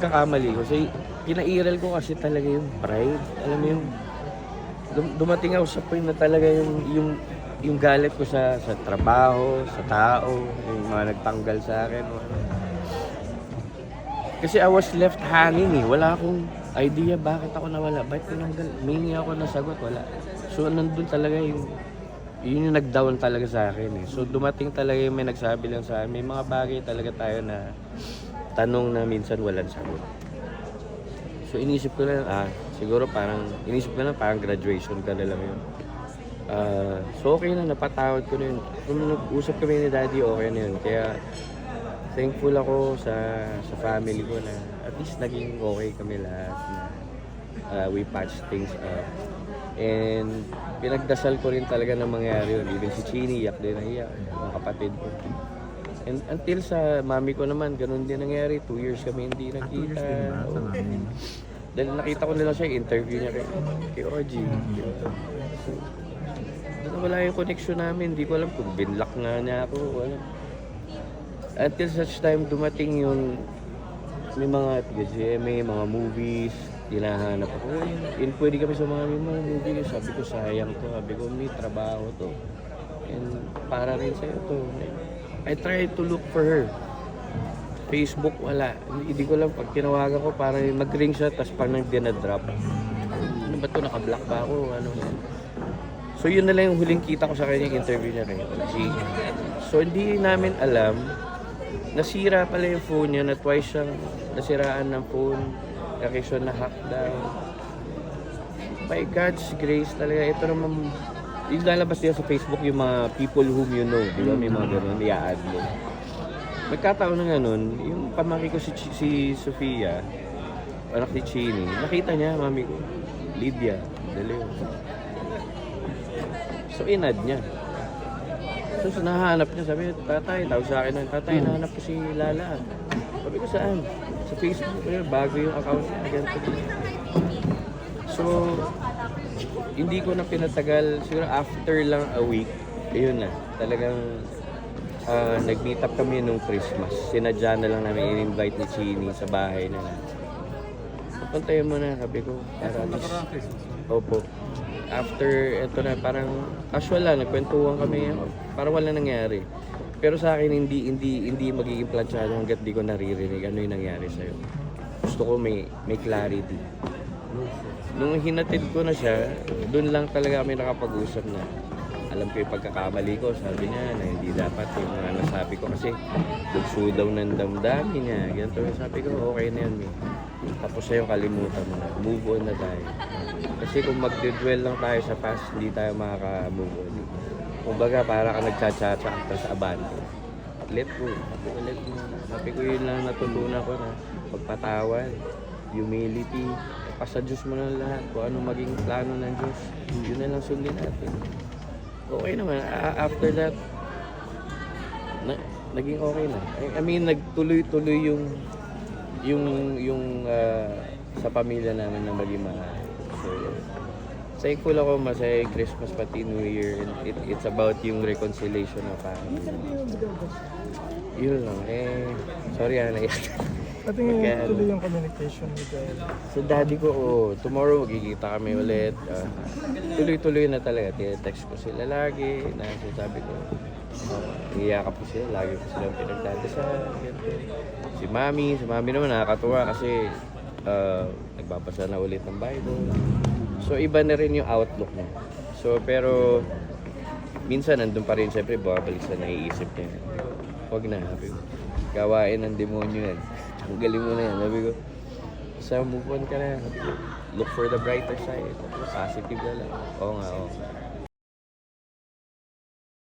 kakamali ko. Kasi pinairal ko kasi talaga yung pride. Alam mo yung dum- dumating ako sa point na talaga yung yung yung galit ko sa sa trabaho, sa tao, yung mga nagtanggal sa akin. Kasi I was left hanging eh. Wala akong idea bakit ako nawala. Bakit tinanggal? May ako nasagot, wala. So nandun talaga yung yun yung nag-down talaga sa akin eh. So dumating talaga yung may nagsabi lang sa akin, may mga bagay talaga tayo na tanong na minsan walang sagot. So inisip ko lang, ah, siguro parang, inisip ko lang parang graduation ka na lang yun. Ah, so okay na, napatawad ko na yun. Kung nag-usap kami ni daddy, okay na yun. Kaya thankful ako sa sa family ko na at least naging okay kami lahat na uh, we patch things up. And pinagdasal ko rin talaga na mangyari yun. Even si Chini, iyak din na iyak. Mga kapatid ko. And until sa mami ko naman, ganun din nangyari. Two years kami hindi Ah, two years nakita. din ba? Sa Oo. namin. Dahil nakita ko nila siya, interview niya kay, kay OG. Doon na wala yung connection namin. Hindi ko alam kung binlock nga niya ako. Wala. Until such time dumating yung may mga TGMA, mga movies, hinahanap ako. In pwede kami sa mga, movies. Sabi ko, sayang to. Sabi ko, may trabaho to. And para rin sa'yo to. I tried to look for her. Facebook, wala. Hindi, ko lang, pag tinawagan ko, para mag-ring siya, tapos parang dinadrop. Ano ba to, naka-block ba ako? Ano? So yun na lang yung huling kita ko sa kanya, yung interview niya rin. Si, so hindi namin alam, nasira pala yung phone niya, na twice siyang nasiraan ng phone, occasion na hack daw. By God's grace talaga, ito naman, yung lalabas niya sa Facebook yung mga people whom you know, di ba? May mga ganun, i-add mo. Nagkataon na ganun, yung pamaki ko si, Chi- si Sofia, anak ni Chini, nakita niya, mami ko, Lydia, Leon. So, inad niya. So nahanap niya, sabi tatay, tawag sa akin nun, tatay, nahanap ko si Lala. Sabi ko, saan? Sa Facebook, Ayun, bago yung account niya, ganito. So, hindi ko na pinatagal, siguro after lang a week, ayun na, talagang ah, nag-meet up kami nung Christmas. Sinadya na lang namin in-invite ni Chini sa bahay na Puntayin mo na, sabi ko. Para. Opo. After, eto na, parang casual lang, nagkwentuhan kami, parang wala nangyari. Pero sa akin, hindi hindi hindi magiging planchado hanggat di ko naririnig ano yung nangyari sa'yo. Gusto ko may, may clarity. Nung hinatid ko na siya, doon lang talaga kami nakapag-usap na alam ko yung pagkakamali ko, sabi niya na hindi dapat yung mga nasabi ko kasi dugso daw ng damdamin niya. Ganito sabi ko, okay na yun. May. Tapos sa'yo kalimutan mo na. Move on na tayo. Kasi kung magdidwell lang tayo sa past, hindi tayo makaka-move on. Kumbaga, para ka nagchachacha tapos abante. Let go. Let go. Sabi ko yun lang natutunan ko na pagpatawad, humility, pasa Diyos mo na lahat. Kung ano maging plano ng Diyos, yun na lang sundin natin. Okay naman. After that, na, naging okay na. I mean, nagtuloy-tuloy yung yung yung ah, sa pamilya namin na maayos. So, thankful ako masaya yung Christmas pati New Year. And it, it's about yung reconciliation ng family. Yun lang. Eh, sorry ah, naiyak. Pati Pagka- tuloy yung communication with the... Sa daddy ko, oh, tomorrow magkikita kami ulit. Ah, tuloy-tuloy na talaga. Tine-text ko sila lagi. Na sinasabi ko, uh, iyakap ko sila. Lagi ko silang pinagdadasal. ganito. Si mami, si mami naman nakakatuwa kasi ah, nagbabasa na ulit ng Bible. So iba na rin yung outlook niya. So pero minsan nandun pa rin siyempre babalik sa naiisip niya. Huwag na, ko. Gawain ng demonyo yan. Tanggalin mo na yan. Sabi ko, sa move on ka na. Look for the brighter side. Positive na lang. Oo nga, oo.